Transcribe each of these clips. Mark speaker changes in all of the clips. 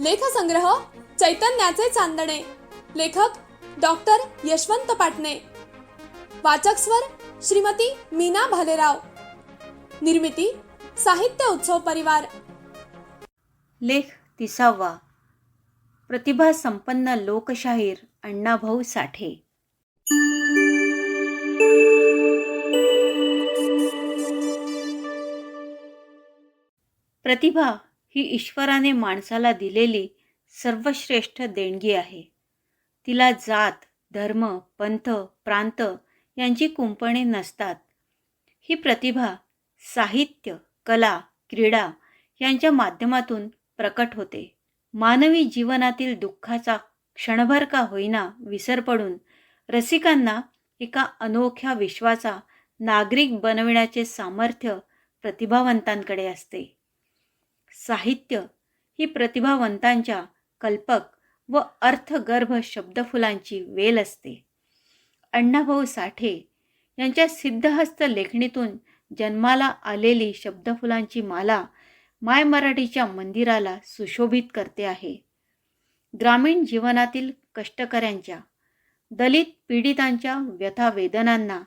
Speaker 1: लेखसंग्रह चैतन्याचे चांदणे. लेखक डॉक्टर यशवंत पाटणे. वाचक स्वर श्रीमती मीना भालेराव. निर्मिती साहित्य उत्सव परिवार.
Speaker 2: लेख तिसावा. प्रतिभा संपन्न लोकशाहीर अण्णाभाऊ साठे. प्रतिभा ही ईश्वराने माणसाला दिलेली सर्वश्रेष्ठ देणगी आहे. तिला जात धर्म पंथ प्रांत यांची कुंपणे नसतात. ही प्रतिभा साहित्य कला क्रीडा यांच्या माध्यमातून प्रकट होते. मानवी जीवनातील दुःखाचा क्षणभर का होईना विसर पडून रसिकांना एका अनोख्या विश्वाचा नागरिक बनविण्याचे सामर्थ्य प्रतिभावंतांकडे असते. साहित्य ही प्रतिभावंतांच्या कल्पक व अर्थगर्भ शब्दफुलांची वेल असते. अण्णाभाऊ साठे यांच्या सिद्धहस्त लेखणीतून जन्माला आलेली शब्दफुलांची माला माय मराठीच्या मंदिराला सुशोभित करते आहे. ग्रामीण जीवनातील कष्टकऱ्यांच्या दलित पीडितांच्या व्यथा वेदनांना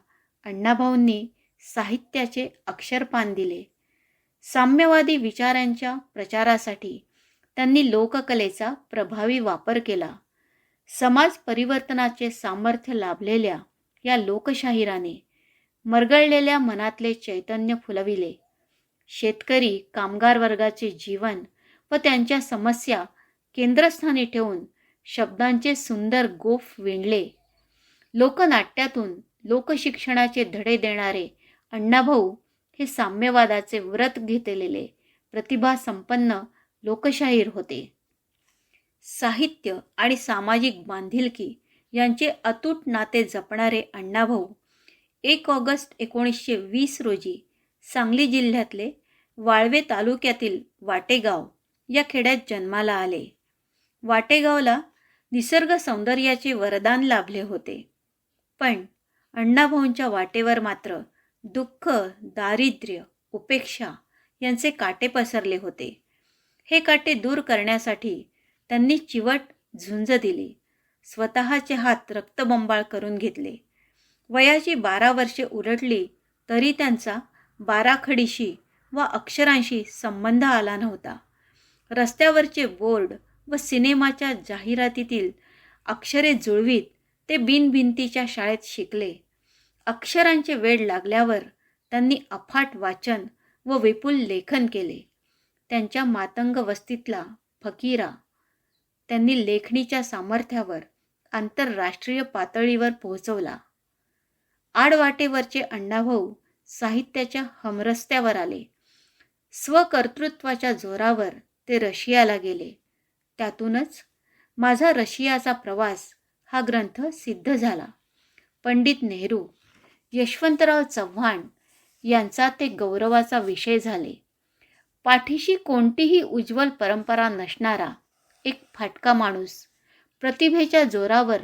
Speaker 2: अण्णाभाऊंनी साहित्याचे अक्षरपान दिले. साम्यवादी विचारांच्या प्रचारासाठी त्यांनी लोककलेचा प्रभावी वापर केला. समाज परिवर्तनाचे सामर्थ्य लाभलेल्या या लोकशाहिराने मरगळलेल्या मनातले चैतन्य फुलविले. शेतकरी कामगार वर्गाचे जीवन व त्यांच्या समस्या केंद्रस्थानी ठेवून शब्दांचे सुंदर गोफ विणले. लोकनाट्यातून लोकशिक्षणाचे धडे देणारे अण्णाभाऊ हे साम्यवादाचे व्रत घेतलेले प्रतिभा संपन्न लोकशाहीर होते. साहित्य आणि सामाजिक बांधिलकी यांचे अतूट नाते जपणारे अण्णाभाऊ एक ऑगस्ट एकोणीसशे वीस रोजी सांगली जिल्ह्यातले वाळवे तालुक्यातील वाटेगाव या खेड्यात जन्माला आले. वाटेगावला निसर्ग सौंदर्याचे वरदान लाभले होते. पण अण्णाभाऊंच्या वाटेवर मात्र दुःख दारिद्र्य उपेक्षा यांचे काटे पसरले होते. हे काटे दूर करण्यासाठी त्यांनी चिवट झुंज दिली. स्वतःचे हात रक्तबंबाळ करून घेतले. वयाची बारा वर्षे उलटली तरी त्यांचा बाराखडीशी व अक्षरांशी संबंध आला नव्हता. रस्त्यावरचे बोर्ड व सिनेमाच्या जाहिरातीतील अक्षरे जुळवीत ते बिनभिंतीच्या शाळेत शिकले. अक्षरांचे वेळ लागल्यावर त्यांनी अफाट वाचन व विपुल लेखन केले. त्यांच्या मातंग वस्तीतला फकीरा त्यांनी लेखणीच्या सामर्थ्यावर आंतरराष्ट्रीय पातळीवर पोहोचवला. आडवाटेवरचे अण्णाभाऊ साहित्याच्या हमरस्त्यावर आले. स्वकर्तृत्वाच्या जोरावर ते रशियाला गेले. त्यातूनच माझा रशियाचा प्रवास हा ग्रंथ सिद्ध झाला. पंडित नेहरू यशवंतराव चव्हाण यांचा ते गौरवाचा विषय झाले. पाठीशी कोणतीही उज्ज्वल परंपरा नसणारा एक फाटका माणूस प्रतिभेच्या जोरावर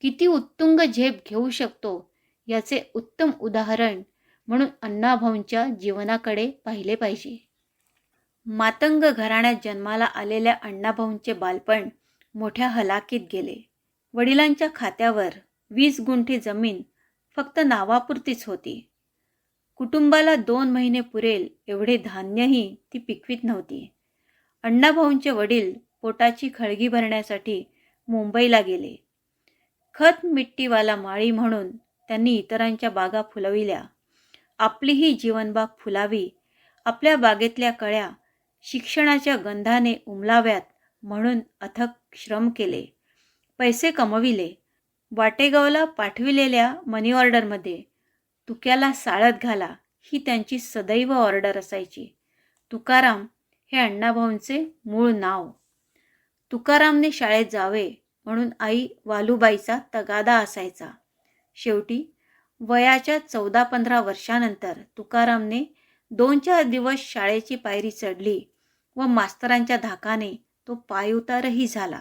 Speaker 2: किती उत्तुंग झेप घेऊ शकतो याचे उत्तम उदाहरण म्हणून अण्णाभाऊंच्या जीवनाकडे पाहिले पाहिजे. मातंग घराण्यात जन्माला आलेल्या अण्णाभाऊंचे बालपण मोठ्या हलाकीत गेले. वडिलांच्या खात्यावर वीस गुंठी जमीन फक्त नावापुरतीच होती. कुटुंबाला दोन महिने पुरेल एवढे धान्यही ती पिकवीत नव्हती. अण्णाभाऊंचे वडील पोटाची खळगी भरण्यासाठी मुंबईला गेले. खत मिट्टीवाला माळी म्हणून त्यांनी इतरांच्या बागा फुलविल्या. आपलीही जीवनबाग फुलावी आपल्या बागेतल्या कळ्या शिक्षणाच्या गंधाने उमलाव्यात म्हणून अथक श्रम केले. पैसे कमविले. वाटेगावला पाठविलेल्या मनी ऑर्डरमध्ये तुक्याला साळत घाला ही त्यांची सदैव ऑर्डर असायची. तुकाराम हे अण्णाभाऊंचे मूळ नाव. तुकारामने शाळेत जावे म्हणून आई वालूबाईचा तगादा असायचा. शेवटी वयाच्या चौदा पंधरा वर्षानंतर तुकारामने दोन चार दिवस शाळेची पायरी चढली व मास्तरांच्या धाकाने तो पायउतारही झाला.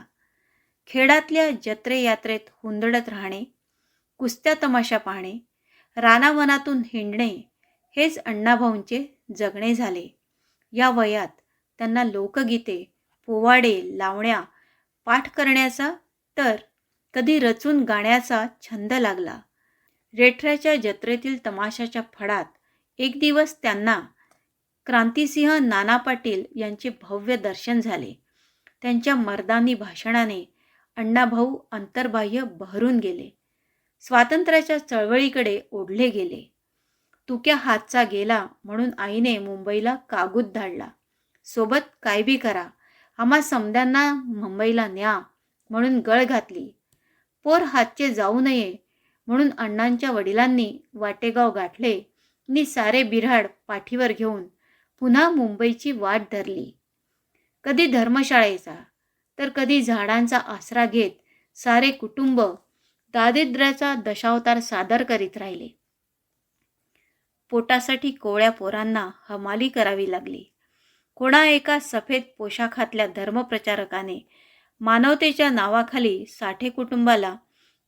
Speaker 2: खेडातल्या जत्रे यात्रेत हुंदडत राहणे कुस्त्या तमाशा पाहणे रानावनातून हिंडणे हेच अण्णाभाऊंचे जगणे झाले. या वयात त्यांना लोकगीते पोवाडे लावण्या पाठ करण्याचा तर कधी रचून गाण्याचा छंद लागला. रेठऱ्याच्या जत्रेतील तमाशाच्या फडात एक दिवस त्यांना क्रांतिसिंह नाना पाटील यांचे भव्य दर्शन झाले. त्यांच्या मर्दानी भाषणाने अण्णाभाऊ अंतर्बाह्य बहरून गेले. स्वातंत्र्याच्या चळवळीकडे ओढले गेले. तुक्या हातचा गेला म्हणून आईने मुंबईला कागूद धाडला. सोबत काय बी करा आम्हा समद्यांना मुंबईला न्या म्हणून गळ घातली. पोर हातचे जाऊ नये म्हणून अण्णांच्या वडिलांनी वाटेगाव गाठले नि सारे बिराड पाठीवर घेऊन पुन्हा मुंबईची वाट धरली. कधी धर्मशाळेचा तर कधी झाडांचा आसरा घेत सारे कुटुंब दारिद्र्याचा दशावतार सादर करीत राहिले. पोटासाठी कोळ्या पोरांना हमाली करावी लागली. कोणा एका सफेद पोशाखातल्या धर्मप्रचारकाने मानवतेच्या नावाखाली साठे कुटुंबाला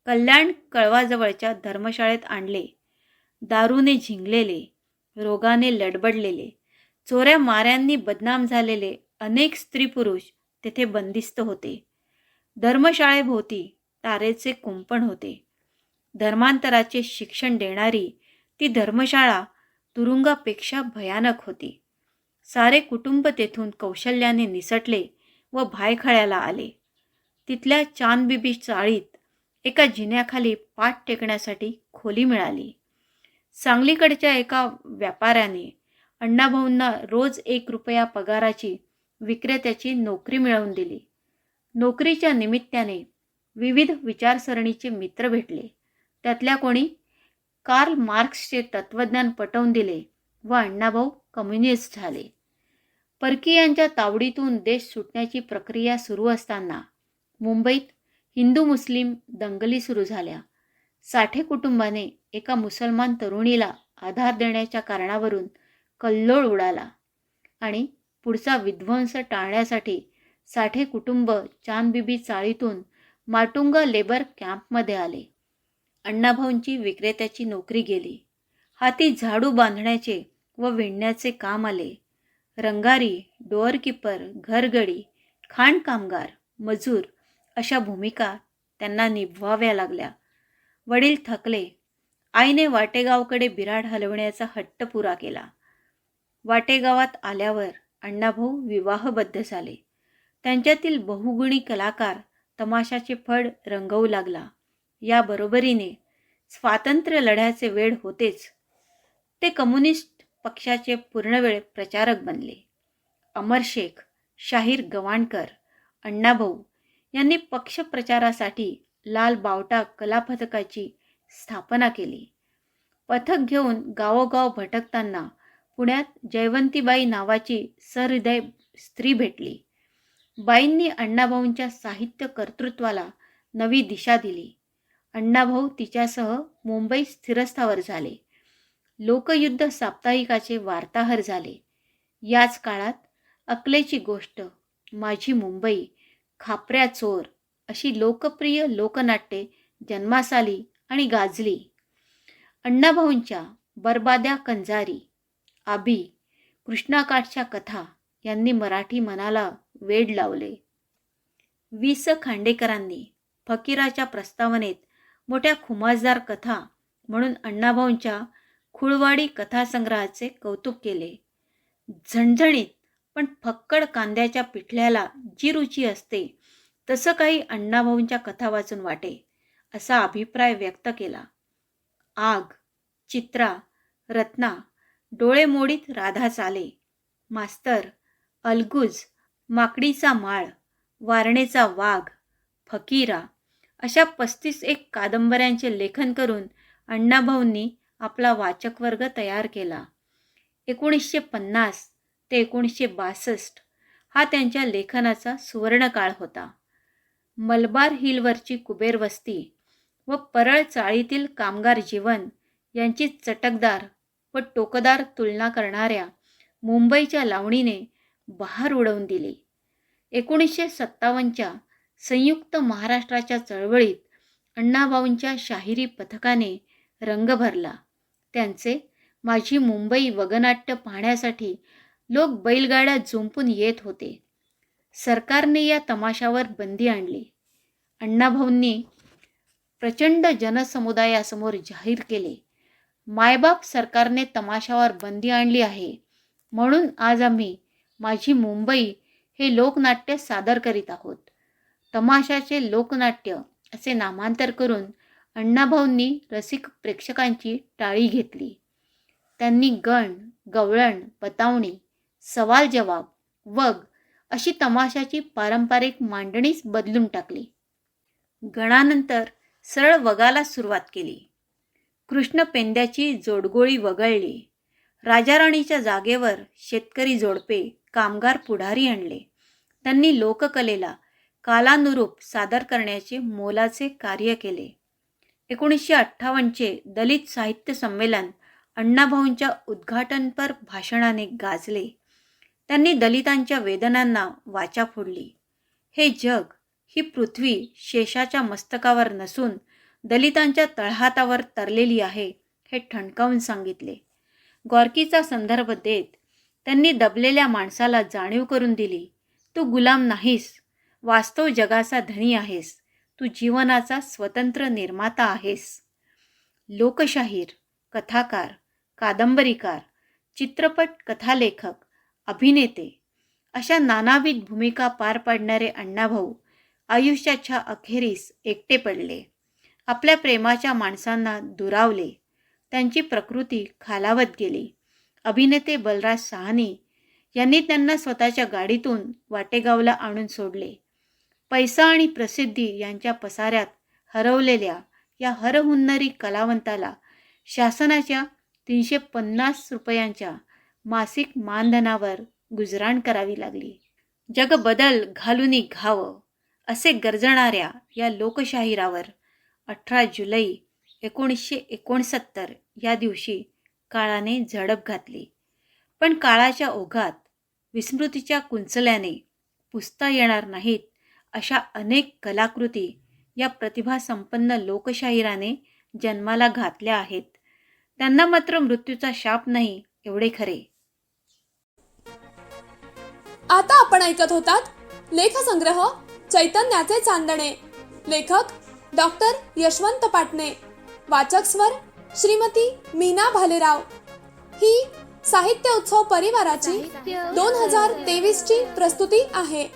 Speaker 2: कल्याण कळवाजवळच्या धर्मशाळेत आणले. दारूने झिंगलेले रोगाने लडबडलेले चोऱ्या माऱ्यांनी बदनाम झालेले अनेक स्त्री पुरुष तेथे बंदिस्त होते. धर्मशाळेभोवती तारेचे कुंपण होते. धर्मांतराचे शिक्षण देणारी ती धर्मशाळा तुरुंगापेक्षा भयानक होती. सारे कुटुंब तेथून कौशल्याने निसटले व भायखळ्याला आले. तिथल्या चांदबिबी चाळीत एका जिन्याखाली पाठ टेकण्यासाठी खोली मिळाली. सांगलीकडच्या एका व्यापाऱ्याने अण्णाभाऊंना रोज एक रुपया पगाराची विक्रेत्याची नोकरी मिळवून दिली. नोकरीच्या निमित्ताने विविध विचारसरणीचे मित्र भेटले. त्यातल्या कोणी कार्ल मार्क्सचे तत्त्वज्ञान पटवून दिले व अण्णाभाऊ कम्युनिस्ट झाले. परकीयांच्या तावडीतून देश सुटण्याची प्रक्रिया सुरू असताना मुंबईत हिंदू मुस्लिम दंगली सुरू झाल्या. साठे कुटुंबाने एका मुसलमान तरुणीला आधार देण्याच्या कारणावरून कल्लोळ उडाला आणि पुढचा विध्वंस टाळण्यासाठी साठे कुटुंब चांदबिबी चाळीतून माटुंगा लेबर कॅम्पमध्ये आले. अण्णाभाऊंची विक्रेत्याची नोकरी गेली. हाती झाडू बांधण्याचे व विणण्याचे काम आले. रंगारी डोअरकीपर घरगडी खाण कामगार मजूर अशा भूमिका त्यांना निभवाव्या लागल्या. वडील थकले. आईने वाटेगावकडे बिराड हलवण्याचा हट्ट पुरा केला. वाटेगावात आल्यावर अण्णाभाऊ विवाहबद्ध झाले. त्यांच्यातील बहुगुणी कलाकार तमाशाचे फड रंगवू लागला. या बरोबरीने स्वातंत्र्य लढ्याचे वेळ होतेच. ते कम्युनिस्ट पक्षाचे पूर्णवेळ प्रचारक बनले. अमर शेख शाहीर गवाणकर अण्णाभाऊ यांनी पक्षप्रचारासाठी लाल बावटा कला पथकाची स्थापना केली. पथक घेऊन गावोगाव भटकताना पुण्यात जयवंतीबाई नावाची सहृदय स्त्री भेटली. बाईंनी अण्णाभाऊंच्या साहित्य कर्तृत्वाला नवी दिशा दिली. अण्णाभाऊ तिच्यासह मुंबईत स्थिरस्थावर झाले. लोकयुद्ध साप्ताहिकाचे वार्ताहर झाले. याच काळात अकलेची गोष्ट माझी मुंबई खापऱ्या चोर अशी लोकप्रिय लोकनाट्ये जन्मास आली आणि गाजली. अण्णाभाऊंच्या बरबाद्या कंजारी आबी कृष्णाकाठच्या कथा यांनी मराठी मनाला वेड लावले. वि स खांडेकरांनी फकीराच्या प्रस्तावनेत मोठ्या खुमासदार कथा म्हणून अण्णाभाऊंच्या खुळवाडी कथासंग्रहाचे कौतुक केले. झणझणीत पण फक्कड कांद्याच्या पिठल्याला जी रुची असते तसं काही अण्णाभाऊंच्या कथा वाचून वाटे असा अभिप्राय व्यक्त केला. आग चित्रा रत्ना डोळे मोडीत राधा चाले. मास्तर अलगुज माकडीचा माळ वारणेचा वाघ फकीरा अशा पस्तीस एक कादंबऱ्यांचे लेखन करून अण्णाभाऊंनी आपला वाचक वर्ग तयार केला. एकोणीसशे पन्नास ते एकोणीसशे बासष्ट हा त्यांच्या लेखनाचा सुवर्णकाळ होता. मलबार हिलवरची कुबेर वस्ती व परळ चाळीतील कामगार जीवन यांची चटकदार व टोकदार तुलना करणाऱ्या मुंबईच्या लावणीने बहार उडवून दिली. एकोणीसशे सत्तावन्नच्या संयुक्त महाराष्ट्राच्या चळवळीत अण्णाभाऊंच्या शाहिरी पथकाने रंग भरला. त्यांचे माझी मुंबई वगनाट्य पाहण्यासाठी लोक बैलगाड्या जुंपून येत होते. सरकारने या तमाशावर बंदी आणली अण्णाभाऊंनी प्रचंड जनसमुदायासमोर जाहीर केले. मायबाप सरकारने तमाशावर बंदी आणली आहे. म्हणून आज आम्ही माझी मुंबई हे लोकनाट्य सादर करीत आहोत. तमाशाचे लोकनाट्य असे नामांतर करून अण्णाभाऊंनी रसिक प्रेक्षकांची टाळी घेतली. त्यांनी गण गवळण बतावणी सवाल जवाब वग अशी तमाशाची पारंपरिक मांडणीच बदलून टाकली. गणानंतर सरळ वगाला सुरुवात केली. कृष्ण पेंद्याची जोडगोळी वगळली. राजाराणीच्या जागेवर शेतकरी जोडपे कामगार पुढारी आणले. त्यांनी लोककलेला कालानुरूप सादर करण्याचे मोलाचे कार्य केले. एकोणीसशे अठ्ठावन्नचे दलित साहित्य संमेलन अण्णाभाऊंच्या उद्घाटनपर भाषणाने गाजले. त्यांनी दलितांच्या वेदनांना वाचा फोडली. हे जग ही पृथ्वी शेषाच्या मस्तकावर नसून दलितांच्या तळहातावर तरलेली आहे हे ठणकावून सांगितले. गॉर्कीचा संदर्भ देत त्यांनी दबलेल्या माणसाला जाणीव करून दिली तू गुलाम नाहीस वास्तव जगाचा धनी आहेस तू जीवनाचा स्वतंत्र निर्माता आहेस. लोकशाहीर कथाकार कादंबरीकार चित्रपट कथालेखक अभिनेते अशा नानाविध भूमिका पार पाडणारे अण्णाभाऊ आयुष्याच्या अखेरीस एकटे पडले. आपल्या प्रेमाच्या माणसांना दुरावले. त्यांची प्रकृती खालावत गेली. अभिनेते बलराज साहनी यांनी त्यांना स्वतःच्या गाडीतून वाटेगावला आणून सोडले. पैसा आणि प्रसिद्धी यांच्या पसाऱ्यात हरवलेल्या या हरहुन्नरी कलावंताला शासनाच्या तीनशे पन्नास रुपयांच्या मासिक मानधनावर गुजराण करावी लागली. जग बदल घालूनी घावं असे गरजणाऱ्या या लोकशाहीरावर अठरा जुलै एकोणीसशे एकोणसत्तर या दिवशी काळाने झडप घातली. पण काळाच्या ओघात विस्मृतीच्या कुंचल्याने पुसता येणार नाहीत अशा अनेक कलाकृती या प्रतिभासंपन्न लोकशाहीराने जन्माला घातल्या आहेत. त्यांना मात्र मृत्यूचा शाप नाही एवढे खरे.
Speaker 1: आता आपण ऐकत होतात लेखसंग्रह चैतन्याचे चांदणे. लेखक डॉक्टर यशवंत पाटणे. वाचक स्वर श्रीमती मीना भालेराव. ही साहित्य उत्सव परिवाराची दोन हजार तेवीस ची प्रस्तुती आहे.